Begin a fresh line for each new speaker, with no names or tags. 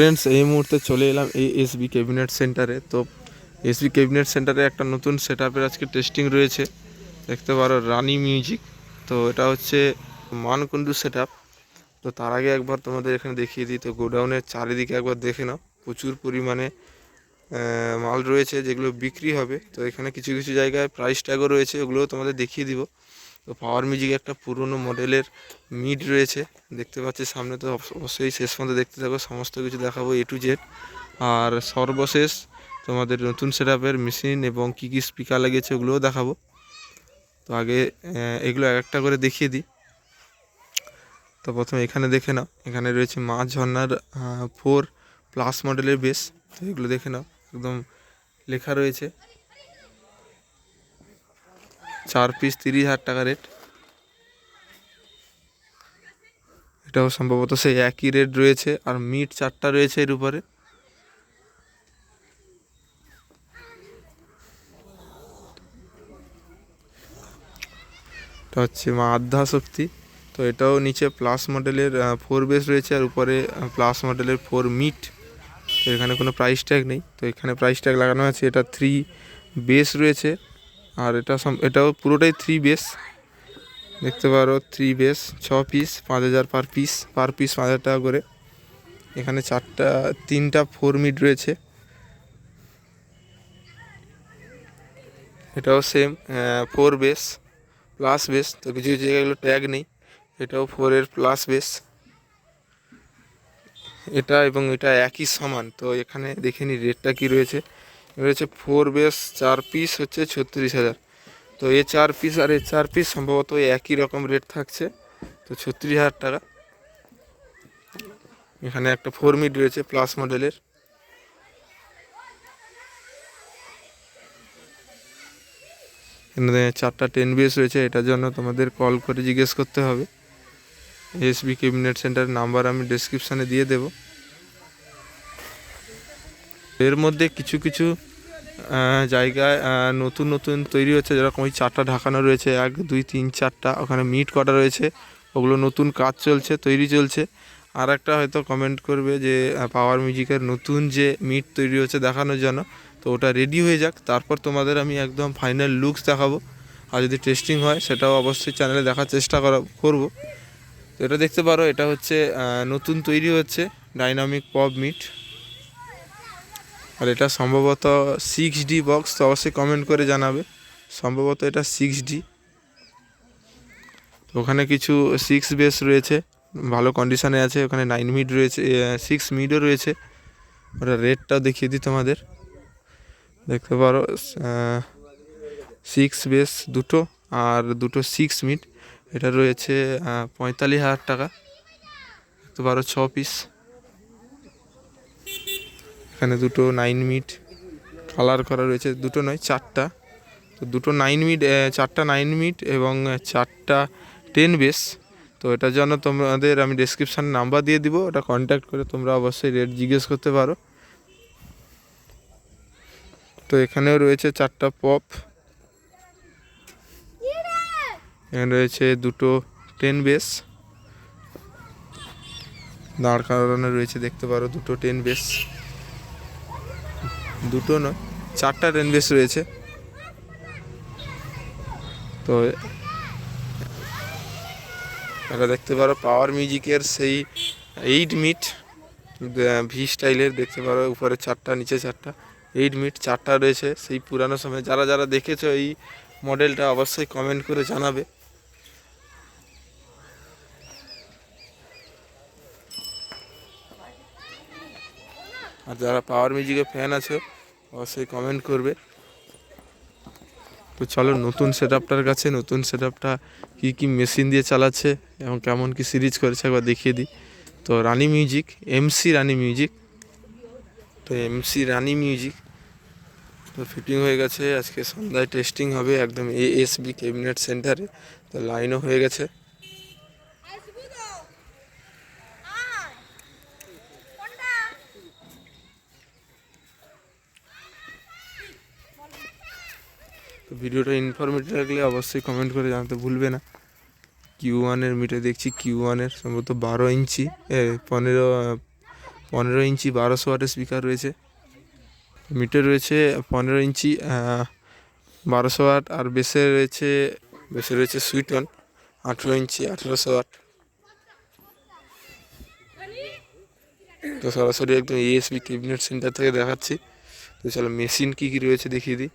Friends এই মুহূর্তে চলে এলাম এই এসবি ক্যাবিনেট সেন্টারে তো এসবি ক্যাবিনেট সেন্টারে একটা নতুন সেট আজকে টেস্টিং রয়েছে। দেখতে পারো রানি মিউজিক তো এটা হচ্ছে মানকুণ্ডু সেট তো তার আগে একবার তোমাদের এখানে দেখিয়ে দিই। তো গোডাউনের চারিদিকে একবার দেখে নাও। প্রচুর পরিমাণে মাল রয়েছে যেগুলো বিক্রি হবে। তো এখানে কিছু কিছু জায়গায় প্রাইস ট্যাগও রয়েছে। ওগুলোও তোমাদের দেখিয়ে দিব। তো পাওয়ার মিউজিক একটা পুরনো মডেলের মিড রয়েছে। দেখতে পাচ্ছি সামনে তো অবশ্য- অবশ্যই শেষ পর্যন্ত দেখতে থাকো। সমস্ত কিছু দেখাবো এ টু জেড আর সর্বশেষ তোমাদের নতুন সেটআপের মেশিন এবং কী কী স্পিকার লাগিয়েছে ওগুলোও দেখাবো। তো আগে এগুলো এক একটা করে দেখিয়ে দিই। তো প্রথমে এখানে দেখে নাও। এখানে রয়েছে মা ঝর্নার ফোর প্লাস মডেলের বেস তো এগুলো দেখে নাও। একদম লেখা রয়েছে। চার পিস তিরিশ হাজার টাকা রেট এটাও সম্ভবত সেই একই রেট রয়েছে, আর মিট চারটা রয়েছে এর উপরে। এটা হচ্ছে মা আধ্যা শক্তি। তো এটাও নিচে প্লাস মডেলের ফোর বেস রয়েছে, আর উপরে প্লাস মডেলের ফোর মিট তো এখানে কোনো প্রাইস ট্যাগ নেই। তো এখানে প্রাইস ট্যাগ লাগানো আছে, এটা থ্রি বেস রয়েছে। আর এটা এটাও পুরোটাই থ্রি বেস দেখতে পারো থ্রি বেস ছ পিস পাঁচ হাজার পার পিস পার পিস পাঁচ হাজার টাকা করে। এখানে চারটা, তিনটা ফোর মিট রয়েছে। এটাও same four base plus base তো কিছু কিছু জায়গায় এগুলো ট্যাগ নেই। এটাও ফোরের প্লাস বেস এটা এবং এটা একই সমান, তো এখানে দেখে নি রেটটা কী রয়েছে। রয়েছে ফোর বেস চার পিস হচ্ছে ছত্রিশ হাজার। তো এ চার পিস আর এ চার পিস সম্ভবত একই রকম রেট থাকছে। তো ছত্রিশ হাজার টাকা। এখানে একটা ফোর মিড রয়েছে প্লাস মডেলের চারটা টেন বিএস রয়েছে, এটার জন্য তোমাদের কল করে জিজ্ঞেস করতে হবে। এসবি ক্যাবিনেট সেন্টারের নাম্বার আমি ডেসক্রিপশানে দিয়ে দেব। এর মধ্যে কিছু কিছু জায়গায় নতুন নতুন তৈরি হচ্ছে। যেরকম ওই চারটা ঢাকানো রয়েছে, এক, দুই, তিন, চারটা ওখানে মিট কটা রয়েছে। ওগুলো নতুন কাজ চলছে, তৈরি চলছে। আর একটা হয়তো কমেন্ট করবে যে পাওয়ার মিউজিকের নতুন যে মিট তৈরি হচ্ছে দেখানোর জন্য, তো ওটা রেডি হয়ে যাক। তারপর তোমাদের আমি একদম ফাইনাল লুকস দেখাবো। আর যদি টেস্টিং হয়, সেটাও অবশ্যই চ্যানেলে দেখার চেষ্টা করা, করব। তো এটা দেখতে পারো, এটা হচ্ছে নতুন তৈরি হচ্ছে ডাইনামিক পপ মিট আর এটা সম্ভবত সিক্স ডি বক্স তো অবশ্যই কমেন্ট করে জানাবে। সম্ভবত এটা সিক্স ডি ওখানে কিছু সিক্স বেস রয়েছে, ভালো কন্ডিশনে আছে, ওখানে নাইন মিড রয়েছে সিক্স মিডও রয়েছে। ওটা রেটটাও দেখিয়ে দিই তোমাদের। দেখতে পারো সিক্স বেস দুটো আর দুটো সিক্স মিড এটা রয়েছে পঁয়তাল্লিশ হাজার টাকা। দেখতে পারো ছ পিস এখানে দুটো নাইন মিট কালার করা রয়েছে। দুটো নয়, চারটা। তো দুটো নাইন মিট চারটা নাইন মিট এবং চারটা টেন বেস তো এটার জন্য তোমাদের আমি ডেসক্রিপশানে নাম্বার দিয়ে দিব, ওটা কন্ট্যাক্ট করে তোমরা অবশ্যই রেট জিজ্ঞেস করতে পারো। তো এখানেও রয়েছে চারটা পপ এখানে রয়েছে দুটো টেন বেস দাঁড় করানো রয়েছে, দেখতে পারো, দুটো টেন বেস দুটো নয়, চারটা টেন বেস রয়েছে। তো এটা দেখতে পারো পাওয়ার মিউজিকের সেই এইট মিট ভি স্টাইলের দেখতে পারো, উপরে চারটা, নিচে চারটা। এইট মিট চারটা রয়েছে। সেই পুরানো সময়, যারা যারা দেখেছ এই মডেলটা অবশ্যই কমেন্ট করে জানাবে। আর যারা পাওয়ার মিউজিকের ফ্যান আছে, অবশ্যই কমেন্ট করবে। তো চলো, নতুন সেট আপটার কাছে, নতুন সেট আপটা কী কী মেশিন দিয়ে চালাচ্ছে এবং কেমন কি সিরিজ করেছে একবার দেখিয়ে দিই। তো Rani music MC Rani music তো এমসি রানি মিউজিক তো ফিটিং হয়ে গেছে, আজকে সন্ধ্যায় টেস্টিং হবে একদম এএসবি ক্যাবিনেট সেন্টারে তো লাইনও হয়ে গেছে। তো ভিডিওটা ইনফরমেটিভ লাগলে অবশ্যই কমেন্ট করে জানাতে ভুলবে না। কিউ ওয়ানের মিটার দেখছি কিউ ওয়ানের সম্ভবত বারো ইঞ্চি পনেরো পনেরো ইঞ্চি বারোশো ওয়াটের স্পিকার রয়েছে। মিটার রয়েছে পনেরো ইঞ্চি বারোশো ওয়াট, আর বেসে রয়েছে বেসে রয়েছে সুইটন আঠেরো ইঞ্চি, আঠেরোশো ওয়াট। তো সরাসরি একদম ইএসবি ক্যাবিনেট সেন্টার থেকে দেখাচ্ছি। তো চলো মেশিন কী কী রয়েছে দেখিয়ে দিই।